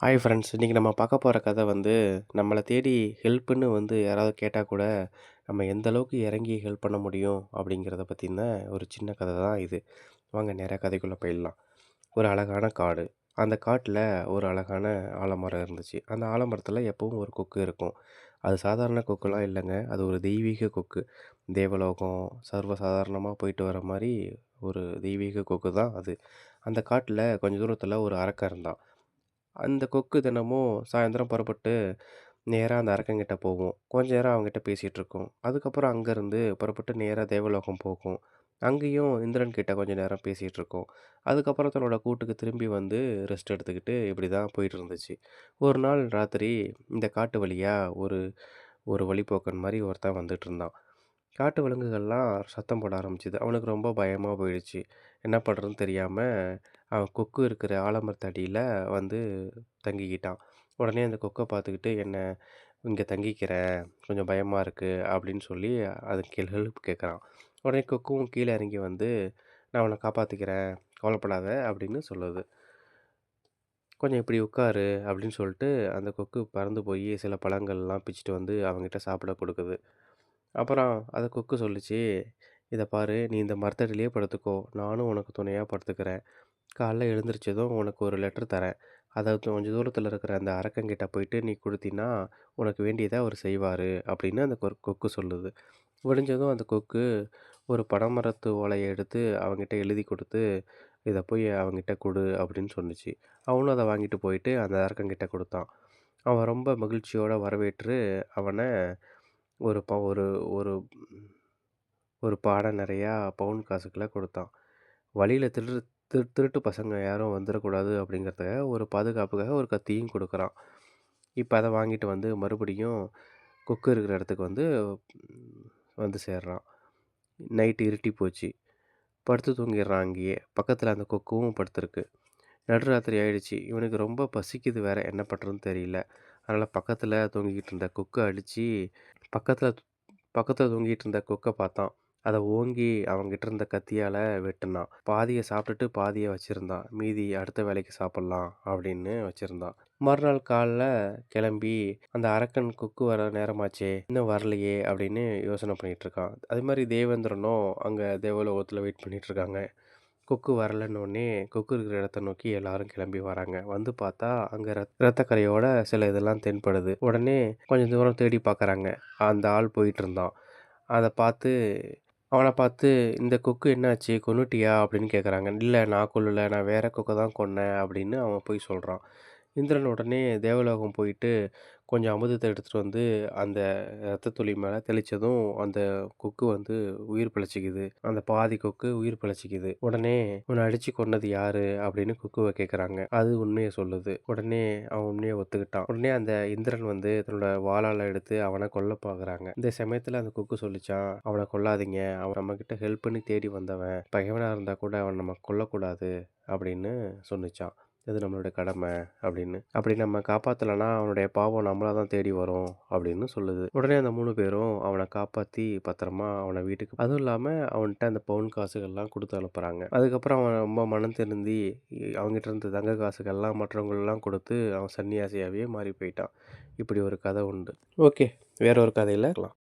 Hi friends இன்றைக்கி நம்ம பார்க்க போகிற கதை வந்து நம்மளை தேடி ஹெல்ப்புன்னு வந்து யாராவது கேட்டால் கூட நம்ம எந்த அளவுக்கு இறங்கி ஹெல்ப் பண்ண முடியும் அப்படிங்கிறத பற்றின ஒரு சின்ன கதை தான் இது. வாங்க நிறையா கதைக்குள்ளே போயிடலாம். ஒரு அழகான காடு. அந்த காட்டில் ஒரு அழகான ஆலமரம் இருந்துச்சு. அந்த ஆலமரத்தில் எப்பவும் ஒரு கொக்கு இருக்கும். அது சாதாரண கொக்குலாம் இல்லைங்க. அது ஒரு தெய்வீக கொக்கு. தேவலோகம் சர்வசாதாரணமாக போயிட்டு வர மாதிரி ஒரு தெய்வீக கொக்கு தான் அது. அந்த காட்டில் கொஞ்சம் தூரத்தில் ஒரு அரக்கன் இருந்தான். அந்த கொக்கு தினமும் சாயந்தரம் புறப்பட்டு நேராக அந்த அரக்கங்கிட்ட போகும். கொஞ்ச நேரம் அவங்ககிட்ட பேசிகிட்டு இருக்கும். அதுக்கப்புறம் அங்கேருந்து புறப்பட்டு நேராக தேவலோகம் போகும். அங்கேயும் இந்திரன் கிட்ட கொஞ்சம் நேரம் பேசிகிட்டு இருக்கோம் அதுக்கப்புறம் தன்னோட கூட்டுக்கு திரும்பி வந்து ரெஸ்ட் எடுத்துக்கிட்டு இப்படி தான் போயிட்டு இருந்துச்சு. ஒரு நாள் ராத்திரி இந்த காட்டு வழியாக ஒரு ஒரு வழிப்போக்கன் மாதிரி ஒருத்தன் வந்துட்டு இருந்தான். காட்டு விலங்குகள்லாம் சத்தம் போட ஆரம்பிச்சிது அவனுக்கு ரொம்ப பயமாக போயிடுச்சு. என்ன பண்ணுறதுன்னு தெரியாமல் அவன் கொக்கு இருக்கிற ஆலமரத்தடியில் வந்து தங்கிக்கிட்டான். உடனே அந்த கொக்கை பார்த்துக்கிட்டு, என்னை இங்கே தங்கிக்கிறேன். கொஞ்சம் பயமாக இருக்குது அப்படின்னு சொல்லி அது கீழ ஹெல்ப் கேட்குறான். உடனே கொக்கும் கீழே இறங்கி வந்து, "நான் அவனை காப்பாற்றிக்கிறேன் கவலைப்படாத." அப்படின்னு சொல்லுது. "கொஞ்சம் இப்படி உட்காரு." அப்படின்னு சொல்லிட்டு அந்த கொக்கு பறந்து போய் சில பழங்கள்லாம் பிச்சுட்டு வந்து அவங்ககிட்ட சாப்பிட கொடுக்குது. அப்புறம் அதை கொக்கு சொல்லிச்சு இதை பாரு, நீ இந்த மரத்தடியிலே படுத்துக்கோ. நானும் உனக்கு துணையாக படுத்துக்கிறேன். காலைல எழுந்திரிச்சதும் உனக்கு ஒரு லெட்டர் தரேன். அதை கொஞ்சம் தூரத்தில் இருக்கிற அந்த அரக்கங்கிட்ட போயிட்டு நீ கொடுத்தினா உனக்கு வேண்டியதை அவர் செய்வார் அப்படின்னு அந்த கொ கொக்கு சொல்லுது. விடிஞ்சதும் அந்த கொக்கு ஒரு பனைமரத்து ஓலையை எடுத்து அவன்கிட்ட எழுதி கொடுத்து இதை போய் அவன்கிட்ட கொடு அப்படின்னு சொன்னிச்சு அவனும் அதை வாங்கிட்டு போயிட்டு அந்த அரக்கங்கிட்ட கொடுத்தான் அவன் ரொம்ப மகிழ்ச்சியோடு வரவேற்று அவனை ஒரு ப ஒரு ஒரு ஒரு பாடம் நிறையா பவுன் காசுகள கொடுத்தான் வழியில் திருடு திரு திருட்டு பசங்க யாரும் வந்துடக்கூடாது அப்படிங்கிறதுக்காக ஒரு பாதுகாப்புக்காக ஒரு கத்தியும் கொடுக்குறான் இப்போ அதை வாங்கிட்டு வந்து மறுபடியும் கொக்கு இருக்கிற இடத்துக்கு வந்து வந்து சேர்றான். நைட்டு இருட்டி போச்சு. படுத்து தூங்கிடுறான் அங்கேயே. பக்கத்தில் அந்த கொக்கும் படுத்துருக்கு நடுராத்திரி ஆயிடுச்சு. இவனுக்கு ரொம்ப பசிக்குது வேற. என்ன பண்ணுறதுன்னு தெரியல. அதனால் பக்கத்தில் தூங்கிக்கிட்டு இருந்த கொக்கை அடித்து பக்கத்தில் பக்கத்தில் தூங்கிட்டு இருந்த கொக்கை பார்த்தான். அதை ஓங்கி அவன்கிட்ட இருந்த கத்தியால் வெட்டினான் பாதியை சாப்பிட்டுட்டு பாதியை வச்சுருந்தான் மீதி அடுத்த வேலைக்கு சாப்பிட்லாம் அப்படின்னு வச்சுருந்தான் மறுநாள் காலைல கிளம்பி அந்த அரக்கன் குக்கு வர நேரமாச்சே, இன்னும் வரலையே அப்படின்னு யோசனை பண்ணிகிட்ருக்கான் இருக்கான். அதே மாதிரி தேவேந்திரனும் அங்கே தேவலோகத்தில் வெயிட் பண்ணிகிட்ருக்காங்க கொக்கு வரலன்னோனே, கொக்கு இருக்கிற இடத்த நோக்கி எல்லாரும் கிளம்பி வராங்க. வந்து பார்த்தா, அங்கே ரத் ரத்தக்கரையோட சில இதெல்லாம் தென்படுது. உடனே கொஞ்சம் தூரம் தேடி பார்க்குறாங்க. அந்த ஆள் போயிட்டுருந்தான். அதை பார்த்து அவனை பார்த்து, "இந்த கொக்கு என்னாச்சு? கொன்னுட்டியா?" அப்படின்னு கேட்குறாங்க. இல்லை நான் கொல்லலை நான் வேற கொக்கை தான் கொன்னேன்." அப்படின்னு அவன் போய் சொல்கிறான் இந்திரன் உடனே தேவலோகம் போயிட்டு கொஞ்சம் அமுதத்தை எடுத்துகிட்டு வந்து அந்த ரத்த துளி மேலே தெளிச்சதும், அந்த கொக்கு வந்து உயிர் பிழைச்சிக்குது அந்த பாதி கொக்கு உயிர் பிழைச்சிக்குது உடனே உன்னை அடித்து கொன்னது யாரு?" அப்படின்னு கொக்குவை கேட்குறாங்க. அது உண்மையை சொல்லுது. உடனே அவன் உண்மையை ஒத்துக்கிட்டான். உடனே அந்த இந்திரன் வந்து தன்னோட வாளால எடுத்து அவனை கொல்ல பார்க்குறாங்க. இந்த சமயத்தில் அந்த கொக்கு சொல்லிச்சான் அவனை கொல்லாதீங்க. அவன் நம்மக்கிட்ட ஹெல்ப் பண்ணி தேடி வந்தவன். பகைவனாக இருந்தால் கூட அவன் நம்ம கொல்லக்கூடாது." அப்படின்னு சொன்னிச்சான் இது நம்மளுடைய கடமை அப்படின்னு. அப்படி நம்ம காப்பாத்தலனா அவனுடைய பாவம் நம்மள தான் தேடி வரும் அப்படின்னு சொல்லுது. உடனே அந்த மூணு பேரும் அவனை காப்பாத்தி பத்திரமா அவனை வீட்டுக்கு அதுவும் இல்லாம அவன்கிட்ட அந்த பவுன் காசுகள்லாம் கொடுத்து அனுப்புறாங்க. அதுக்கப்புறம் அவன் ரொம்ப மனம் திருந்தி அவங்ககிட்ட இருந்த தங்க காசுகள்லாம் மற்றவங்களெல்லாம் கொடுத்து அவன் சன்னியாசியாவே மாறி போயிட்டான். இப்படி ஒரு கதை உண்டு. ஓகே. வேற ஒரு கதையில இருக்கலாம்